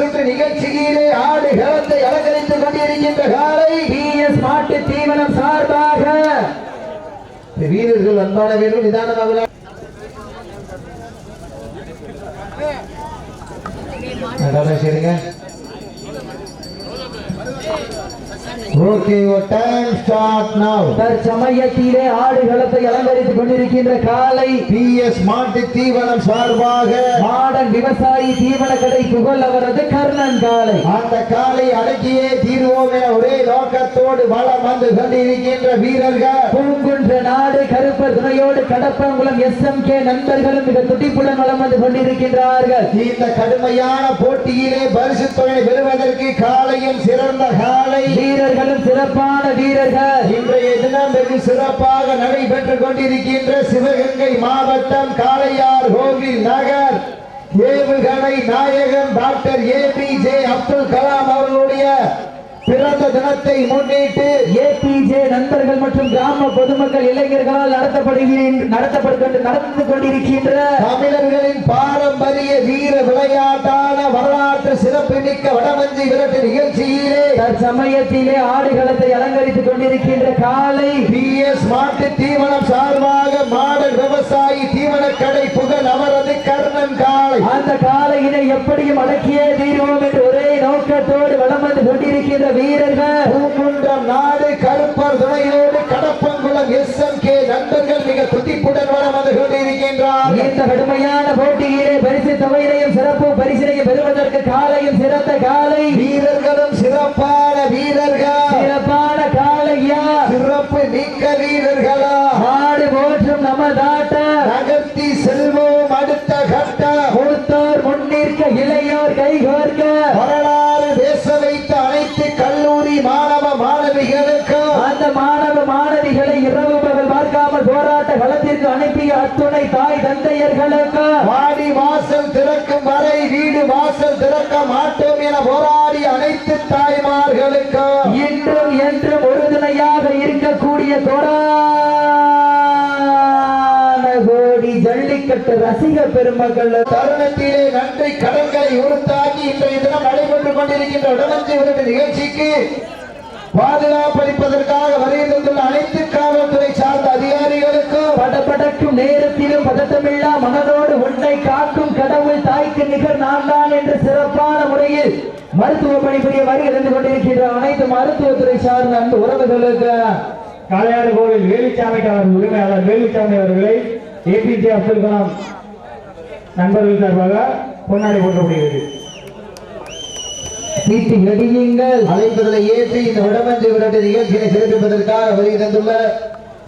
சுற்று நிகழ்ச்சியிலே ஆடு களத்தை அலங்கரித்துக் கொண்டிருக்கின்ற காலை பிஎஸ் மாட்டு தீவனம் சார்பாக. வீரர்கள் அன்பான வேண்டும் நிதானமாக விளையாட- சரிங்க ஓகே டைம் ஸ்டார்ட் நவ் தற்சமயத்திலே ஆடுகளத்தை அலங்கரித்துக் கொண்டிருக்கின்ற காலை பிஎஸ் மாட்டு தீவனம் சார்பாக மாடன் விவசாயி தீவன கடை புகழ் அவரது கர்ணன் காலை. அந்த காலை அடக்கியே தீர்வோம் என ஒரே நோக்கத்தோடு வளம் வந்து கொண்டிருக்கின்ற வீரர்கள். பூங்குன்ற நாடு கருப்பர் துணையோடு கடப்பங்குளம் எஸ் எம் கே நண்பர்களும் மிக துடிப்புடன் வளம் வந்து கொண்டிருக்கின்றார்கள். இந்த கடுமையான போட்டியிலே பரிசு தொகை பெறுவதற்கு காலையும் சிறந்த காலை. வீரர்களும் சிறப்பான வீரர்கள். இன்றைய தினம் வெகு சிறப்பாக நடைபெற்றுக் கொண்டிருக்கின்ற சிவகங்கை மாவட்டம் காளையார் கோவில் நகர். ஏவுகணை நாயகன் doctor A P J Abdul Kalam பிறந்த தினத்தை முன்னிட்டு ஏபிஜே நண்பர்கள் மற்றும் கிராம பொதுமக்கள் இளைஞர்களால் நடத்தப்படுகின்ற நடத்தப்பட்டு நடந்து கொண்டிருக்கின்ற தமிழர்களின் பாரம்பரிய வீர விளையாட்டான வரலாற்று சிறப்புமிக்க வடமஞ்சி விரட்டு நிகழ்ச்சியிலே தற்சமயத்திலே ஆடுகளத்தை அலங்கரித்துக் கொண்டிருக்கின்ற காலை பி எஸ் மாட்டு தீவனம் சார்பாக மாடல் விவசாயி தீவன கடை புகழ் அவரது கர்ணன் காளை. அந்த காலையினை எப்படியும் அடக்கியே தீர்வோம் என்று ஒரே நோக்கத்தோடு வலம் வந்து கொண்டிருக்கின்ற வீரர்கள் பூங்குன்றம் நாடு கருப்பர் துணையோடு கடப்பங்குளம் எஸ் எம் கே நண்பர்கள் மிக துடிப்புடன் வர வந்து கொண்டிருக்கின்றார் இந்த கடுமையான போட்டியிலே பரிசு தொகையினையும் சிறப்பு பரிசினையும் பெறுவதற்கு காலையும் சிறந்த காலை. வீரர்களும் சிறப்பான வீரர்கள். சிறப்பான காலையா? சிறப்பு மிக்க வீரர்களா? ஆடு போற்றும் நமதாட்ட நகர்த்தி செல்வோம். அத்துணை தாய் தந்தையர்களுக்கு வாடி வாசல் திறக்கும் வரை வீடு வாசல் திறக்க மாட்டோம் என போராடி அனைத்து தாய்மார்களுக்கும் இன்றும் என்றும் உறுதுணையாக இருக்கக்கூடிய கோடி ஜல்லிக்கட்டு ரசிக பெருமக்கள். தருணத்திலே நன்றி கடன்களை உறுத்தாக்கி இன்றைய தினம் நடைபெற்றுக் கொண்டிருக்கின்ற உடனஞ்சி விருது நிகழ்ச்சிக்கு பாதுகாப்பளிப்பதற்காக வருகை தந்துள்ள அனைத்து காவல்துறை சார்ந்த அதிகாரிகளுக்கும் படபடக்கும் நேரத்திலும் பதட்டமில்லா மனதோடு உன்னை காக்கும் கடவுள் தாய்க்கு நிகர் நான் தான் என்று சிறப்பான முறையில் மருத்துவ பணிபுரிய வருகை தந்து கொண்டிருக்கின்ற அனைத்து மருத்துவத்துறை சார்ந்த அன்பு உறவுகளுக்கு காளையாடு கோவில் வேலுச்சாமி அவர் உரிமையாளர் வேலுச்சாமி அவர்களை ஏபிஜே அப்துல் கலாம் நண்பர்கள் சார்பாக பொன்னாடி போட்டப்படுகிறது சீட்டு எடியுங்கள் அழைப்பதில் ஏற்றி இந்த விடமஞ்சு விரட்டு நிகழ்ச்சியை சிறப்பிப்பதற்காக வருகை தந்துள்ள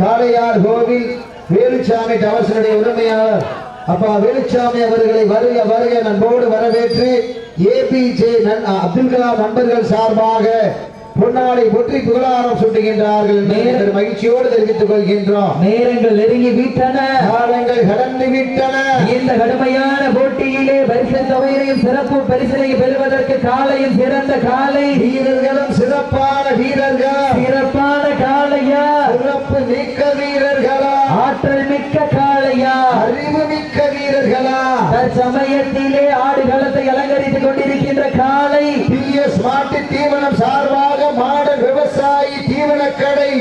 காளையார் கோவில் வேலுச்சாமி டவர்ஸனுடைய உரிமையாளர். அப்பா வேலுச்சாமி அவர்களை வருக வருக நண்போடு வரவேற்று ஏபிஜே அப்துல் கலாம் நண்பர்கள் சார்பாக பொன்னாடை ஒற்றி புகழாரம் சுட்டுகின்றார்கள். என்று மகிழ்ச்சியோடு தெரிவித்துக் கொள்கின்றோம். நேரங்கள் நெருங்கி விட்டன. காலங்கள் கடந்து விட்டன. இந்த கடுமையான போட்டியிலே பரிசு தொகையினையும் சிறப்பு பரிசினையும் பெறுவதற்கு காலையும் சிறந்த காலை. வீரர்களும் சிறப்பான வீரர்கள். சிறப்பான காளையா. சிறப்பு மிக்க வீரர்களா. ஆற்றல் மிக்க காளையா. அறிவு மிக்க வீரர்களா. தற்சமயத்திலே ஆடுகளத்தை அலங்கரித்துக் கொண்டிருக்கின்ற காலை பிஎஸ் மாட்டு தீவனம் சார்பாக மாடல் விவசாயி தீவனக்கடை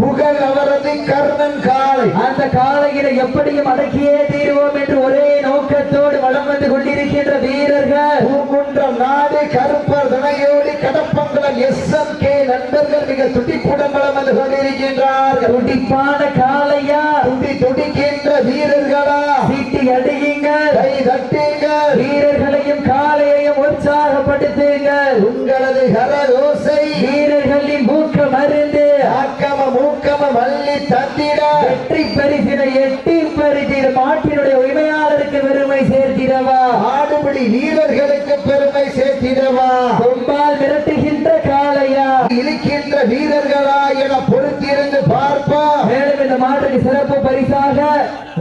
புகழ் அவரது கர்ணன் காளை. அந்த காளையினை எப்படியும் அடக்கியே தீருவோம் என்று ஒரே நோக்கத்தோடு வலம் வந்து கொண்டிருக்கின்ற வீரர்கள். பூங்குன்றம் நாடு கருப்பர் துணையோடு கடப்பங்குளம் எஸ் எம் கே நண்பர்கள் மிக துடிப்புடன் வளம் வந்து கொண்டிருக்கின்றார்கள். துடிப்பான காளையா? துடி துடிக்கின்ற வீரர்களா? சீட்டி அடியுங்கள். தட்டுங்கள் வீரர்களையும் காளையையும் உற்சாகப்படுத்துங்கள். உங்களது கரகோசை வீரர்களின் மூக்க மருந்து ஆக்கம மூக்கம மல்லி தந்திட. வெற்றி பரிசினை எட்டி பரிசில் மாட்டினுடைய உரிமையாளருக்கு பெருமை சேர்த்திடவா. ஆடுபிடி வீரர்களுக்கு பெருமை சேர்த்திடவா. கொம்பால் மிரட்டுகின்ற காளையா. இருக்கின்ற வீரர்களா என பொறுத்திருந்து பார்ப்போம். மேலும் இந்த மாட்டுக்கு சிறப்பு பரிசாக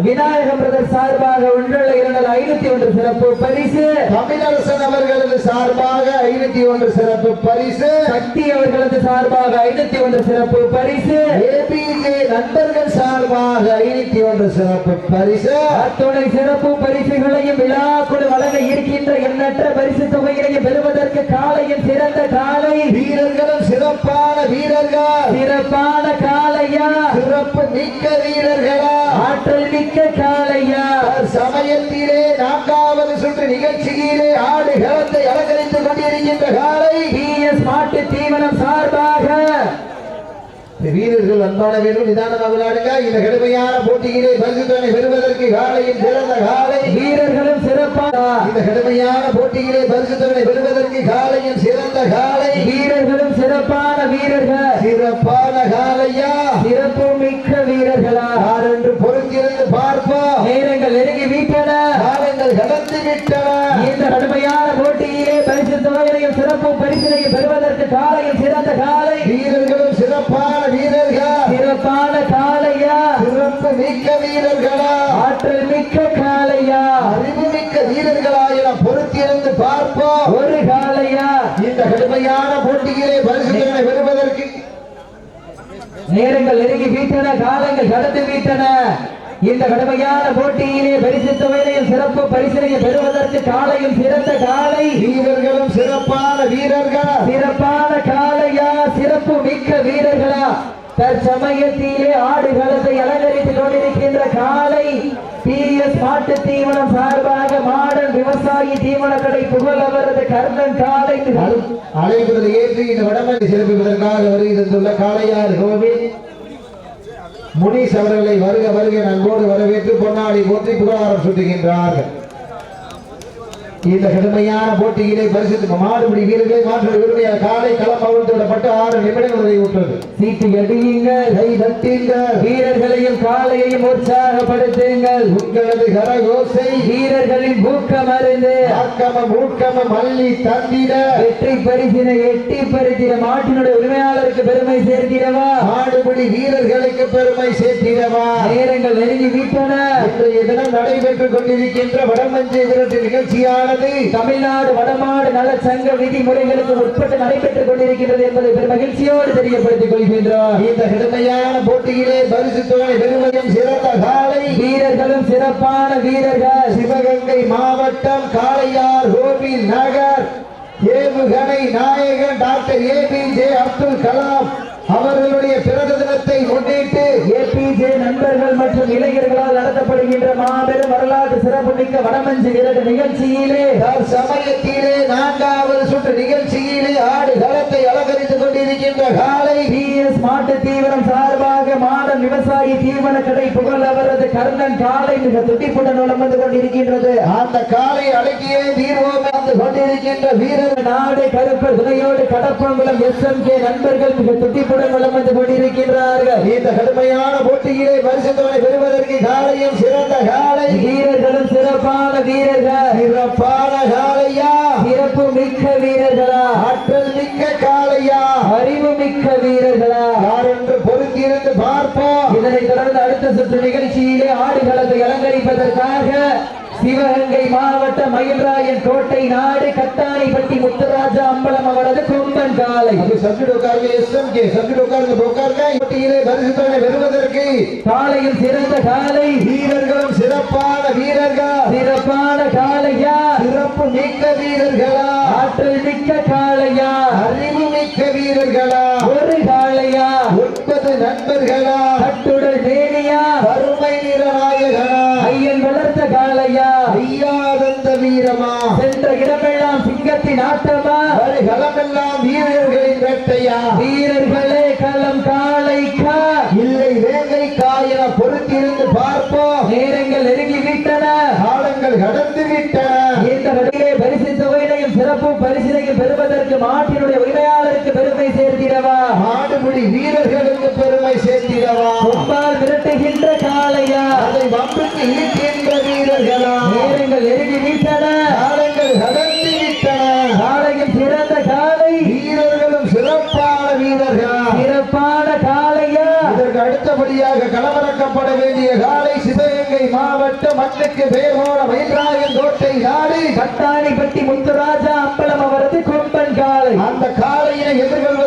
விநாயகம் பிரதர் சார்பாக இரண்டு ஐநூத்தி ஒன்று சிறப்பு பரிசு. தமிழரசன் அவர்களது சார்பாக ஐநூத்தி ஒன்று சிறப்பு பரிசு. சக்தி அவர்களது சார்பாக ஐநூத்தி ஒன்று சிறப்பு பரிசு. ஏபிஜே நண்பர்கள் சார்பாக ஐநூத்தி ஒன்று சிறப்பு பரிசு. அத்துணை சிறப்பு பரிசுகளையும் விழாக்குழு வழங்க இருக்கின்ற எண்ணற்ற பரிசு தொகைகளையும் பெறுவதற்கு காலையின் சிறந்த காலை. வீரர்களும் சிறப்பான வீரர்கள். சிறப்பான காலையா? சிறப்பு மிக்க வீரர்களா? ஆற்றல் மிக்க காலையா? நிகழ்ச்சியிலே ஆடு களத்தை அலங்கரித்துக் கொண்டிருக்கின்ற காலை பிஎஸ் மாட்டு தீவனம் சார்பாக. வீரர்கள் அன்பான வீரர்கள் நிதானமாக விளையாடுங்க. இந்த கடுமையான போட்டியிலே பரிசுத்தனை பெறுவதற்கு காலையில் சிறந்த காலை வீரர்களும் சிறப்பாக. இந்த கடுமையான போட்டியிலே பரிசுத்தனை பெறுவதற்கு காலையில் சிறந்த காலை வீரர்களும் சிறப்பான வீரர்கள். சிறப்பான காலையா? சிறப்பு மிக்க வீரர்களா? யார் என்று பொறுத்திருந்து பார்ப்போம். நேரங்கள் நெருங்கி வீட்டு காலங்கள் கடந்து விட்டன இந்த கடுமையான போட்டியிலே பரிசு தொகைகளையும் சிறப்பு பரிசினையும் பெறுவதற்கு காலையும் சிறந்த காலை. வீரர்களும் சிறப்பான வீரர்கள்? சிறப்பான காலையா? சிறப்பு மிக்க வீரர்களா? ஆற்றல் மிக்க காலையா? அறிவு மிக்க வீரர்களா என பொறுத்திருந்து பார்ப்போம். ஒரு காலையா? இந்த கடுமையான போட்டியிலே பரிசுத்தனை பெறுவதற்கு நேரங்கள் நெருங்கி வீட்டன காலங்கள் கடந்து வீட்டன. இந்த கடுமையான போட்டியிலே பரிசு தொகையிலையும் சிறப்பு பரிசினையும் பெறுவதற்கு காலையும் சிறந்த காலை. வீரர்களும் சிறப்பான வீரர்கள்? சிறப்பான காளையா சிறப்பு மிக்க வீரர்களா? தற்சமயத்திலே ஆடுகளத்தை அலங்கரித்துக் கொண்டிருக்கின்ற காலை. பிஎஸ் மாட்டு தீவனம் சார்பாக மாடல் விவசாயி தீவன கடை புகழ் அவரது கர்ணன் காலை. அழைப்புதல் ஏற்றி இந்த வடமனை சிறப்பிப்பதற்காக வருகை தந்துள்ள காளையார் கோவில். முனீஸ் அவர்களை வருக வருக நண்போடு வரவேற்று பொன்னாடி போற்றி புகழாரம் சுட்டுகின்றார்கள். இந்த கடுமையான போட்டியிலே பரிசு மாடுபிடி வீரர்களை மாற்ற விரும்பிய காலை களம் அவிழ்த்துவிடப்பட்டு ஆறு நிமிடங்கள் நிறைவுற்றது சீட்டு எடியுங்கள் கை வீரர்களையும் காலையையும் உற்சாகப்படுத்துங்கள். உங்களது கரகோசை வீரர்களின் ஊக்கம் அறிந்து அக்கம ஊக்கம மல்லி தந்திட. வெற்றி பரிசினை எட்டி பரிசின மாட்டினுடைய உரிமையாளருக்கு பெருமை சேர்க்கிறவா மாடுபிடி வீரர்களுக்கு பெருமை சேர்க்கிறவா நேரங்கள் நெருங்கி வீட்டன. இன்றைய தினம் நடைபெற்றுக் கொண்டிருக்கின்ற வடமஞ்சை விரட்டு நிகழ்ச்சியானது தமிழ்நாடு வடமாடு நல சங்க விதிமுறைகளுக்கு உட்பட்டு நடைபெற்றுக் கொண்டிருக்கின்றது என்பதை பெரும் மகிழ்ச்சியோடு தெரியப்படுத்திக் கொள்கின்றோம். இந்த கடுமையான போட்டியிலே பரிசு தொகை பெறுவதும் சிறந்த காலை. வீரர்களும் சிறப்பான வீரர்கள். சிவகங்கை மாவட்டம் காளையார் கோவில் நகர் ஏவுகணை நாயகன் டாக்டர் ஏபிஜே அப்துல் கலாம். அவர்களுடைய பிறந்த தினத்தை முன்னிட்டு ஏபிஜே நண்பர்கள் மற்றும் இளைஞர்களால் நடத்தப்படுகின்ற மாபெரும் வரலாற்று சிறப்புமிக்க வடமஞ்சு இரண்டு நிகழ்ச்சியிலே சமயத்திலே நான்காவது அலங்கரித்துக் கொண்டிருக்கின்ற காலை பிஎஸ் மாட்டு தீவனம் சார்பாக மாடன் விவசாயி தீவன கடை புகழ் அவரது கர்ணன் காலை மிக துட்டிப்புடன் வலம் கொண்டிருக்கின்றது. அந்த காலை அடக்கியே தீர்வோம் கொண்டிருக்கின்ற வீரர் நாடு கருப்பர் துணையோடு கடப்பங்குளம் எஸ் எம் கே நண்பர்கள் மிக துட்டிப்புடன் வலம் கொண்டிருக்கின்றார்கள். இந்த கடுமையான போட்டியிலே பரிசுத்தவனை பெறுவதற்கு காலையும் சிறந்த காலை. வீரர்களும் சிறப்பான வீரர்கள். சிறப்பான காலையா? சிறப்பு மிக்க வீரர்களா? ஆற்றல் காலையா அறிவு மிக்க வீரர்களா. யார் என்று பொருத்தியிருந்து பார்ப்போம். இதனைத் தொடர்ந்து அடுத்த சுற்று நிகழ்ச்சியிலே ஆடுகளத்தை அலங்கரிப்பதற்காக சிவகங்கை மாவட்ட மயில்ராயன் கோட்டை நாடு கட்டாணிப்பட்டி முத்துராஜா அம்பலம் அவரது கொம்பன் காலை எஸ்எம்கே சப்ஜெக்ட் உட்காருங்க உட்காருங்க போட்டியிலே பரிசுத்தவனை பெறுவதற்கு காலையும் சிறந்த காலை வீரர்களும் சிறப்பான வீரர்கள். சிறப்பான காளையா. சிறப்பு மிக்க வீரர்களா. ஆற்றல் மிக்க மிக்க வீரர்களா ஒரு காளையா? ஒன்பது நண்பர்களா? கட்டுடல் மேனியா? கருமை நிறநாயகனா ஐயன் வளர்த்த காளையா? ஐயாதந்த வீரமா? சென்ற இடமெல்லாம் சிங்கத்தின் ஆட்டமா? களமெல்லாம் வீரர்களின் வேட்டையா? வீரர்களே களம் காளைக்கா? இல்லை வேங்கை காயன பொறுத்திருந்து பார்ப்போம். நேரங்கள் நெருங்கி விட்டன காலங்கள் கடந்து விட்டன இந்த வழியிலே பரிசு தொகையினையும் சிறப்பு பரிசினையும் பெறுவதற்கு மாட்டினுடைய சேர்த்திடவா மாடுபிடி வீரர்களுக்கு பெருமை சேர்த்திடவா கொம்பால் விரட்டுகின்ற காளையா? அதை வம்புக்கு இழுக்கின்ற வீரர்களா? நேரங்கள் நெருங்கி விட்டன. காலங்கள் கடந்து விட்டன. காளையின் சிறந்த காளை. வீரர்களும் சிறப்பான வீரர்களா? சிறப்பான காளையா? இதற்கு அடுத்தபடியாக களமிறக்கப்பட வேண்டிய காலை சிவகங்கை பட்ட மண்ணுக்கு போன மயில்ராயன் கோட்டை நாடு. கட்டாணிப்பட்டி முத்துராஜா அம்பலம் அவரது கொம்பன் காலை அந்த ராணி மந்தை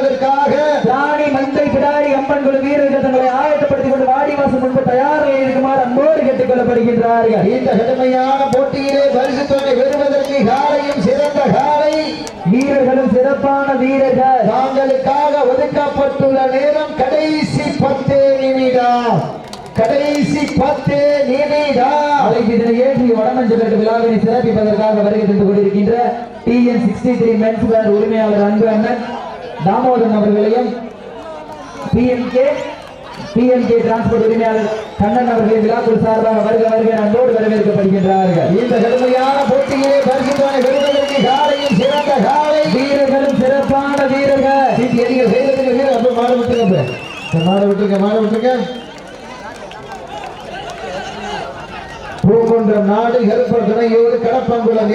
குழு வீரர்கள் தங்களை ஆயத்தப்படுத்திக் கொண்டு வாடி மாசம் முன்பு தயாரில் இருக்குமாறு அன்போடு கேட்டுக் கொள்ளப்படுகின்றார்கள் இந்த கடுமையான போட்டியிலே பரிசு தொகை பெறுவதற்கு காளையும் சிறந்த காளை வீரர்களும் சிறப்பான வீரர்கள். தாங்களுக்காக ஒதுக்கப்பட்டுள்ள நேரம் கடைசி பத்து நிமிடம் கடைசி பத்து நிமிடம் ஏற்றி வடமஞ்சள் விழாவினை சிறப்பிப்பதற்காக வருகை தந்து கொண்டிருக்கின்ற டிஎன் சிக்ஸ்டி த்ரீ மென்ஸ் உரிமையாளர் அன்பு அண்ணன் தாமோதரன் அவர்களையும் பிஎம்கே பிஎம்கே டிரான்ஸ்போர்ட் உரிமையாளர் கண்ணன் அவர்களை விழாக்குழு சார்பாக வருக வருக அன்போடு வரவேற்கப்படுகின்றார்கள். இந்த கடுமையான போட்டியிலே பரிசு தொகை காலையில் சிறந்த காலை. வீரர்களும் சிறப்பான வீரர்கள். சீட்டி எரிங்க செய்ததுக்கு வீரர் அப்ப மாட விட்டுருங்க. அப்ப. மாட விட்டுருங்க மாட விட்டுருங்க. பூங்குன்றம் நாடு கருப்பர் துணையோடு கடப்பங்குளம்